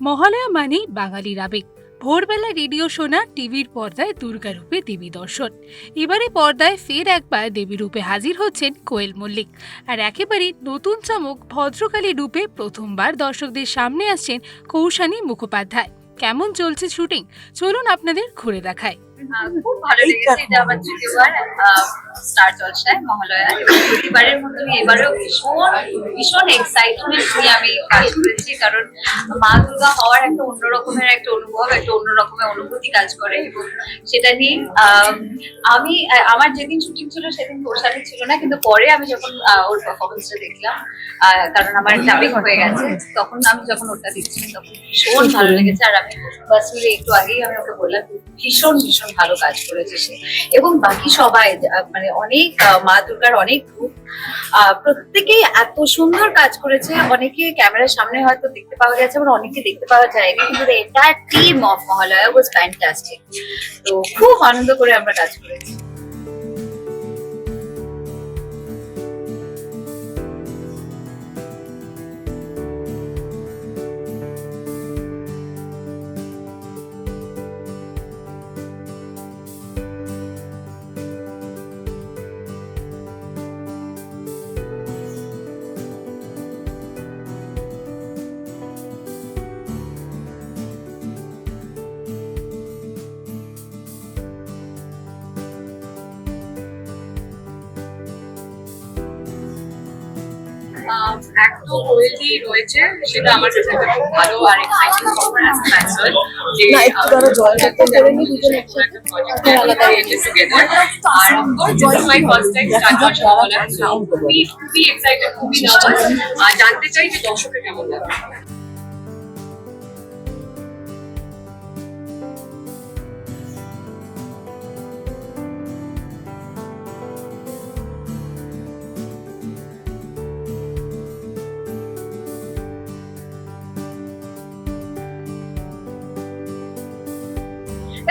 মহালয়া মানেই বাঙালির আবেগ। ভোরবেলা রেডিও শোনা টিভির পর্দায় দুর্গারূপে দেবী দর্শন। এবারে পর্দায় ফের একবার দেবী রূপে হাজির হচ্ছেন কোয়েল মল্লিক। আর একেবারে নতুন চমক ভদ্রকালী রূপে প্রথমবার দর্শকদের সামনে আসছেন কৌশানী মুখোপাধ্যায়। কেমন চলছে শুটিং? চলুন আপনাদের ঘুরে দেখায় খুব ভালো লেগেছে এটা আমার তৃতীয়বার স্টার জলসায়, মহালয়া। মতনই এবারেও ভীষণ ভীষণ এক্সাইটমেন্ট নিয়ে আমি কাজ করেছি, কারণ মা দুর্গা হওয়ার একটা অন্য রকমের একটা অনুভব, একটা অন্য রকমের অনুভূতি কাজ করে এবং সেটা নিয়ে আমি আমার যেদিন শুটিং ছিল সেদিন প্রসাদে ছিল না, কিন্তু পরে আমি যখন ওর পারফরমেন্সটা দেখলাম কারণ আমার ডাবিং হয়ে গেছে, তখন আমি যখন ওটা দিচ্ছিলাম তখন ভীষণ ভালো লেগেছে। আর আমি একটু আগেই আমি ওকে বললাম, ভীষণ ভীষণ ভালো কাজ করেছে সে। এবং বাকি সবাই মানে অনেক মা দুর্গার অনেক গ্রুপ প্রত্যেকেই এত সুন্দর কাজ করেছে। অনেকে ক্যামেরার সামনে হয়তো দেখতে পাওয়া গেছে, আবার অনেকে দেখতে পাওয়া যায়নি, কিন্তু এটা team of Mahalaya was fantastic তো খুব আনন্দ করে আমরা কাজ করেছি। এক তো কোয়েলদি রয়েছে সেটা আমার কাছে খুব ভালো আর এক্সাইটিং খবর অ্যাজ ফ্যান্সার যে করতে দুজন একসাথে। আলাদা। আর time করা বলা। খুবই খুবই এক্সাইটেড খুবই নার্ভাস আর জানতে চাই যে দর্শকের কেমন লাগে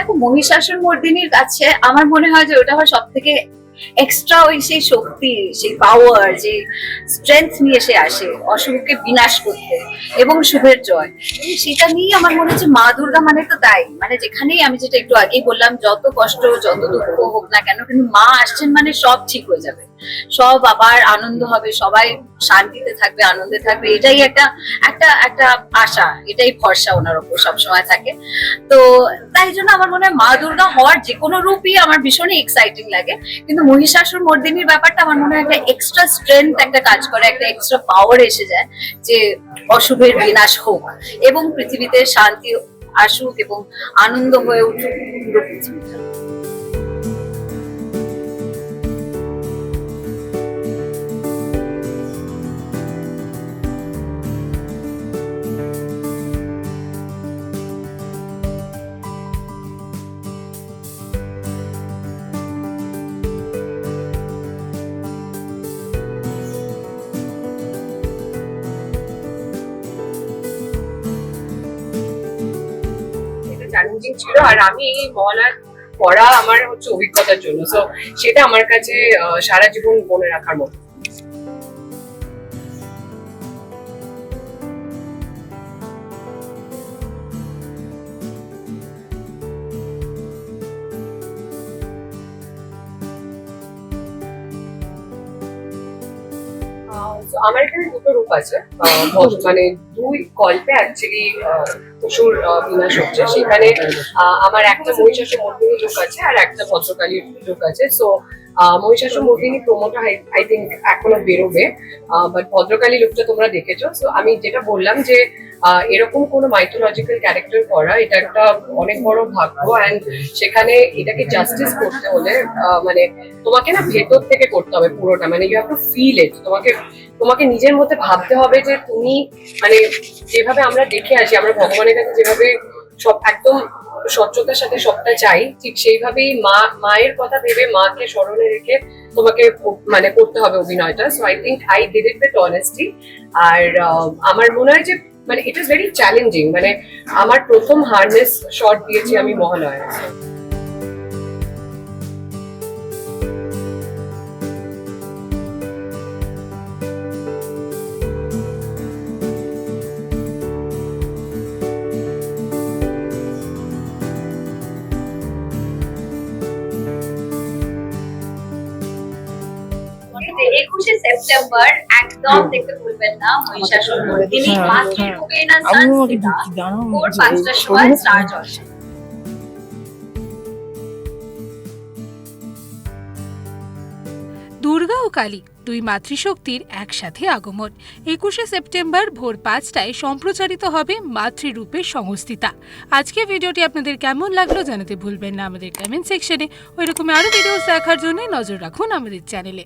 দেখো মহিষাসুর মর্দিনীর কাছে আমার মনে হয় যে ওটা সব থেকে এক্সট্রা ওই সেই শক্তি, সেই পাওয়ার যে স্ট্রেংথ নিয়ে সে আসে অশুভকে বিনাশ করতে এবং শুভের জয়। সেটা নিয়ে আমার মনে হচ্ছে মা দুর্গা মানে তো তাই। মানে যেখানেই আমি যেটা একটু আগেই বললাম, যত কষ্ট, যত দুঃখ হোক না কেন, কিন্তু মা আসছেন মানে সব ঠিক হয়ে যাবে। সব আবার আনন্দ হবে, সবাই শান্তিতে থাকবে, আনন্দে থাকবে, এটাই একটা একটা একটা আশা, এটাই ভরসা ওনার ওপর সবসময় থাকে। তো তাই জন্য আমার মনে হয় মা দুর্গা হওয়ার যে কোনো রূপই আমার ভীষণই এক্সাইটিং লাগে। কিন্তু মহিষাসুর মর্দিনীর ব্যাপারটা আমার মনে হয় একটা এক্সট্রা স্ট্রেংথ একটা কাজ করে, একটা এক্সট্রা পাওয়ার এসে যায় যে অশুভের বিনাশ হোক এবং পৃথিবীতে শান্তি আসুক এবং আনন্দ হয়ে উঠুক। পুরো পৃথিবীটা চ্যালেঞ্জিং ছিল, আর আমি এই মল আর পড়া আমার হচ্ছে অভিজ্ঞতার জন্য। সো সেটা আমার কাছে সারা জীবন মনে রাখার মতো। আমার এখানে দুটো রূপ আছে। মানে দুই গল্পে অ্যাকচুয়ালি পশুর বিনাশ হচ্ছে সেখানে আমার একটা মহিষাসুর মর্দিনী যোগ আছে আর একটা ভদ্রকালীর যোগ আছে। সো মহিষাসুর মর্দিনী প্রোমোটা আই থিঙ্ক এখনও বেরোবে। বাট ভদ্রকালী লোকটা তোমরা দেখেছ। সো আমি যেটা বললাম যে এরকম কোনো মাইথোলজিক্যাল ক্যারেক্টার করা, এটা একটা অনেক বড় ভাগ্য। অ্যান্ড সেখানে এটাকে জাস্টিস করতে হলে মানে তোমাকে না ভেতর থেকে করতে হবে পুরোটা। মানে you have to feel it তোমাকে তোমাকে নিজের মধ্যে ভাবতে হবে যে তুমি মানে যেভাবে আমরা দেখে আসি, আমরা ভগবানের কাছে যেভাবে সব একদম স্বচ্ছতার সাথে সবটা চাই, ঠিক সেইভাবেই মা, মায়ের কথা ভেবে মাকে স্মরণে রেখে তোমাকে মানে করতে হবে অভিনয়টা। So I think I did it with honesty আর আমার মনে হয় যে মানে ইট ইজ ভেরি চ্যালেঞ্জিং মানে আমার প্রথম হার্নেস শট দিয়েছি আমি মহালয়া। সেপ্টেম্বর একদম দেখতে ভুলবেন না মহিষাসুর মর্দিনী হ্যাঁ, সংস্থিতা ভোর পাঁচটার সময় স্টার জলসায় দুর্গা ও কালী দুই মাতৃশক্তির একসাথে আগমন। একুশে সেপ্টেম্বর ভোর পাঁচটায় সম্প্রচারিত হবে মাতৃরূপে সংস্থিতা আজকে ভিডিওটি আপনাদের কেমন লাগল জানাতে ভুলবেন না। আমাদের কমেন্ট সেকশনে ওই রকম আরও ভিডিওস দেখার জন্য নজর রাখুন আমাদের চ্যানেলে